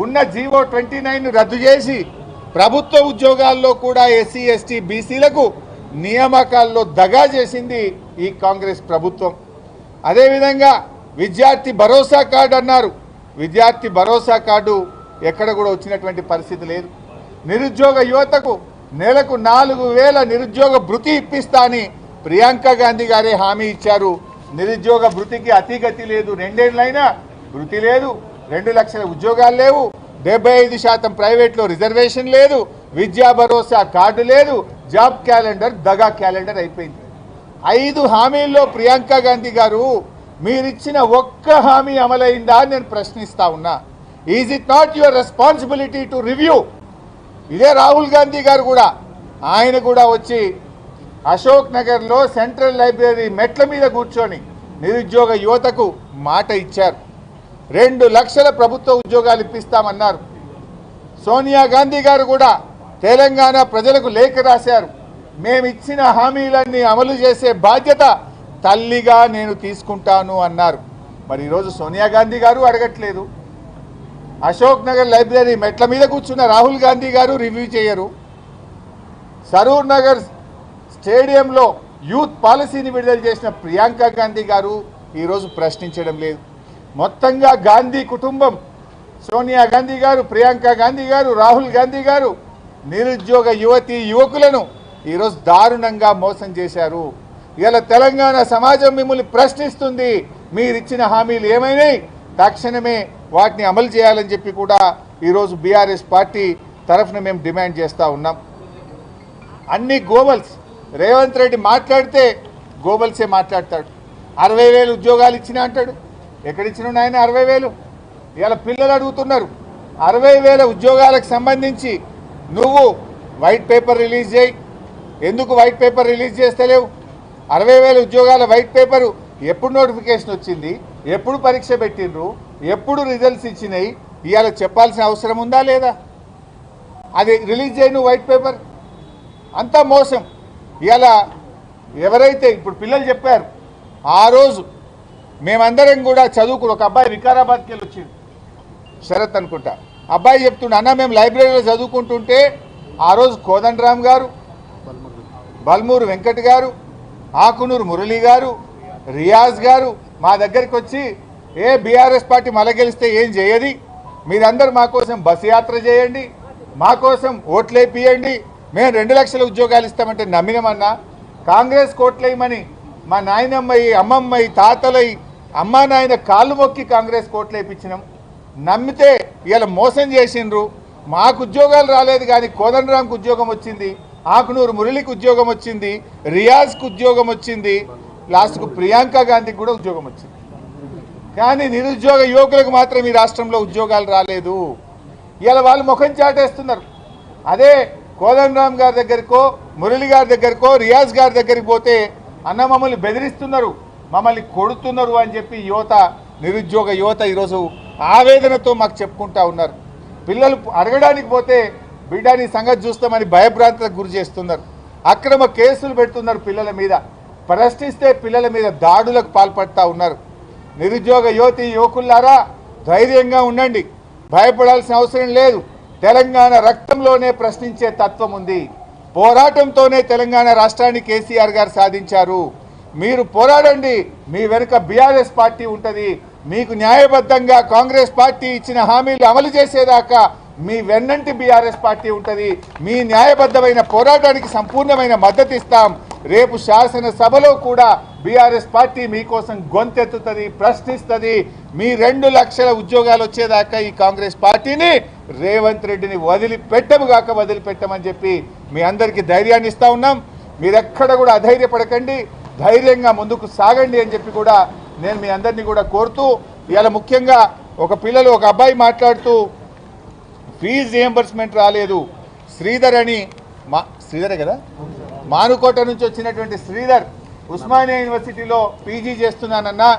ఉన్న GO twenty nine రద్దు చేసి ప్రభుత్వ ఉద్యోగాల్లో కూడా ఎస్సీ ఎస్టీ బీసీలకు నియామకాల్లో దగా చేసింది ఈ కాంగ్రెస్ ప్రభుత్వం. అదేవిధంగా విద్యార్థి భరోసా కార్డు అన్నారు. విద్యార్థి భరోసా కార్డు ఎక్కడ కూడా వచ్చినటువంటి పరిస్థితి లేదు. నిరుద్యోగ యువతకు నెలకు నాలుగు వేల నిరుద్యోగ భృతి ఇప్పిస్తా అని ప్రియాంక గాంధీ గారే హామీ ఇచ్చారు. నిరుద్యోగ భృతికి అతిగతి లేదు. రెండేళ్ళైనా భృతి లేదు. రెండు లక్షల ఉద్యోగాలు లేవు. డెబ్బై ఐదు శాతం ప్రైవేట్లో రిజర్వేషన్ లేదు. విద్యా భరోసా కార్డు లేదు. జాబ్ క్యాలెండర్ దగా క్యాలెండర్ అయిపోయింది. ఐదు హామీల్లో ప్రియాంక గాంధీ గారు మీరిచ్చిన ఒక్క హామీ అమలైందా? నేను ప్రశ్నిస్తా ఉన్నా. Is it not your responsibility to review ఇదే రాహుల్ గాంధీ గారు కూడా. ఆయన కూడా వచ్చి అశోక్ నగర్లో సెంట్రల్ లైబ్రరీ మెట్ల మీద కూర్చొని నిరుద్యోగ యువతకు మాట ఇచ్చారు. రెండు లక్షల ప్రభుత్వ ఉద్యోగాలు ఇప్పిస్తామన్నారు. సోనియా గాంధీ గారు కూడా తెలంగాణ ప్రజలకు లేఖ రాశారు. మేమిచ్చిన హామీలన్నీ అమలు చేసే బాధ్యత తల్లిగా నేను తీసుకుంటాను అన్నారు. మరి ఈరోజు సోనియా గాంధీ గారు అడగట్లేదు. అశోక్ నగర్ లైబ్రరీ మెట్ల మీద కూర్చున్న రాహుల్ గాంధీ గారు రివ్యూ చేయరు. సరూర్ నగర్ స్టేడియంలో యూత్ పాలసీని విడుదల చేసిన ప్రియాంక గాంధీ గారు ఈరోజు ప్రశ్నించడం లేదు. మొత్తంగా గాంధీ కుటుంబం సోనియా గాంధీ గారు ప్రియాంక గాంధీ గారు రాహుల్ గాంధీ గారు నిరుద్యోగ యువతి యువకులను ఈరోజు దారుణంగా మోసం చేశారు. ఇలా తెలంగాణ సమాజం మిమ్మల్ని ప్రశ్నిస్తుంది మీరిచ్చిన హామీలు ఏమైనాయి? తక్షణమే వాటిని అమలు చేయాలని చెప్పి కూడా ఈరోజు బీఆర్ఎస్ పార్టీ తరఫున మేము డిమాండ్ చేస్తూ ఉన్నాం. అన్ని గోబల్స్ రేవంత్ రెడ్డి మాట్లాడితే గోబల్సే మాట్లాడతాడు. అరవై వేలు ఉద్యోగాలు ఇచ్చిన అంటాడు. ఎక్కడిచ్చిన ఆయన అరవై వేలు. ఇవాళ పిల్లలు అడుగుతున్నారు. అరవై వేల ఉద్యోగాలకు సంబంధించి నువ్వు వైట్ పేపర్ రిలీజ్ చేయి. ఎందుకు వైట్ పేపర్ రిలీజ్ చేస్తలేవు? అరవై వేల ఉద్యోగాల వైట్ పేపరు ఎప్పుడు నోటిఫికేషన్ వచ్చింది? ఎప్పుడు పరీక్ష పెట్టిండ్రు? ఎప్పుడు రిజల్ట్స్ ఇచ్చినాయి? ఇవాళ చెప్పాల్సిన అవసరం ఉందా లేదా? అది రిలీజ్ చేయను నువ్వు వైట్ పేపర్. అంతా మోసం. ఇవాళ ఎవరైతే ఇప్పుడు పిల్లలు చెప్పారు ఆ రోజు మేమందరం కూడా చదువుకుని ఒక అబ్బాయి వికారాబాద్కి వెళ్ళి వచ్చింది శరత్ అనుకుంటా. అబ్బాయి చెప్తుండే అన్న మేము లైబ్రరీలో చదువుకుంటుంటే ఆ రోజు కోదండరామ్ గారు బల్మూరు వెంకట్ గారు ఆకునూరు మురళి గారు రియాజ్ గారు మా దగ్గరికి వచ్చి ఏ బీఆర్ఎస్ పార్టీ మల గెలిస్తే ఏం చేయది? మీరందరూ మా కోసం బస్సు యాత్ర చేయండి మా కోసం ఓట్లేపియండి మేము రెండు లక్షల ఉద్యోగాలు ఇస్తామంటే నమ్మినమన్నా? కాంగ్రెస్ కోట్లేయమని మా నాయనమ్మయి అమ్మమ్మయి తాతలై అమ్మా నాయన కాళ్ళు మొక్కి కాంగ్రెస్ కోట్లేపించినాం నమ్మితే ఇలా మోసం చేసిండ్రు. మాకు ఉద్యోగాలు రాలేదు కానీ కోదండరాంకు ఉద్యోగం వచ్చింది. ఆకునూరు మురళికి ఉద్యోగం వచ్చింది. రియాజ్కి ఉద్యోగం వచ్చింది. లాస్ట్కు ప్రియాంక గాంధీకి కూడా ఉద్యోగం వచ్చింది. కానీ నిరుద్యోగ యువకులకు మాత్రం ఈ రాష్ట్రంలో ఉద్యోగాలు రాలేదు. ఇలా వాళ్ళు ముఖం చాటేస్తున్నారు. అదే కోదండరామ్ గారి దగ్గరకో మురళి గారి దగ్గరకో రియాజ్ గారి దగ్గరికి పోతే అన్న మమ్మల్ని బెదిరిస్తున్నారు. మమ్మల్ని కొడుతున్నారు అని చెప్పి యువత నిరుద్యోగ యువత ఈరోజు ఆవేదనతో మాకు చెప్పుకుంటా ఉన్నారు. పిల్లలు అడగడానికి పోతే బిడ్డ నీ సంగతి చూస్తామని భయభ్రాంతులకు గురి చేస్తున్నారు. అక్రమ కేసులు పెడుతున్నారు పిల్లల మీద. ప్రశ్నిస్తే పిల్లల మీద దాడులకు పాల్పడతా ఉన్నారు. నిరుద్యోగ యువతి యువకులారా ధైర్యంగా ఉండండి. భయపడాల్సిన అవసరం లేదు. తెలంగాణ రక్తంలోనే ప్రశ్నించే తత్వం ఉంది. పోరాటంతోనే తెలంగాణ రాష్ట్రాన్ని కేసీఆర్ గారు సాధించారు. మీరు పోరాడండి. మీ వెనుక బీఆర్ఎస్ పార్టీ ఉంటుంది. మీకు న్యాయబద్ధంగా కాంగ్రెస్ పార్టీ ఇచ్చిన హామీలు అమలు చేసేదాకా మీ వెన్నంటి బీఆర్ఎస్ పార్టీ ఉంటుంది. మీ న్యాయబద్ధమైన పోరాటానికి సంపూర్ణమైన మద్దతు ఇస్తాం. రేపు శాసనసభలో కూడా బీఆర్ఎస్ పార్టీ మీకోసం గొంతెత్తుతుంది ప్రశ్నిస్తుంది. మీ రెండు లక్షల ఉద్యోగాలు వచ్చేదాకా ఈ కాంగ్రెస్ పార్టీని రేవంత్ రెడ్డిని వదిలిపెట్టముగాక వదిలిపెట్టమని చెప్పి మీ అందరికీ ధైర్యాన్ని ఇస్తా ఉన్నాం. మీరెక్కడ కూడా అధైర్యపడకండి. ధైర్యంగా ముందుకు సాగండి అని చెప్పి కూడా నేను మీ అందరినీ కూడా కోరుతూ ఇవాళ ముఖ్యంగా ఒక పిల్లలు ఒక అబ్బాయి మాట్లాడుతూ ఫీజు రియంబర్స్మెంట్ రాలేదు. శ్రీధర్ అని మా శ్రీధరే కదా? మానుకోట నుంచి వచ్చినటువంటి శ్రీధర్ ఉస్మానియా యూనివర్సిటీలో పీజీ చేస్తున్నానన్నా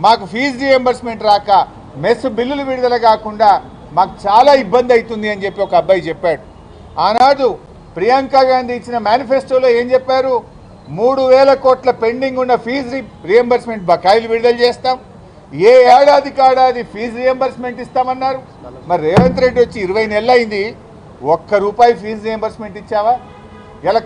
మాకు ఫీజు రియంబర్స్మెంట్ రాక మెస్ బిల్లులు విడుదల కాకుండా మాకు చాలా ఇబ్బంది అవుతుంది అని చెప్పి ఒక అబ్బాయి చెప్పాడు. ఆనాడు ప్రియాంక గాంధీ ఇచ్చిన మేనిఫెస్టోలో ఏం చెప్పారు? మూడు వేల కోట్ల పెండింగ్ ఉన్న ఫీజు రియంబర్స్మెంట్ బకాయిలు విడుదల చేస్తాం. ఏ ఏడాది కాడాది ఫీజు రియంబర్స్మెంట్ ఇస్తామన్నారు. మరి రేవంత్ రెడ్డి వచ్చి ఇరవై నెలలు అయింది ఒక్క రూపాయి ఫీజు రియంబర్స్మెంట్ ఇచ్చావా? ఇలా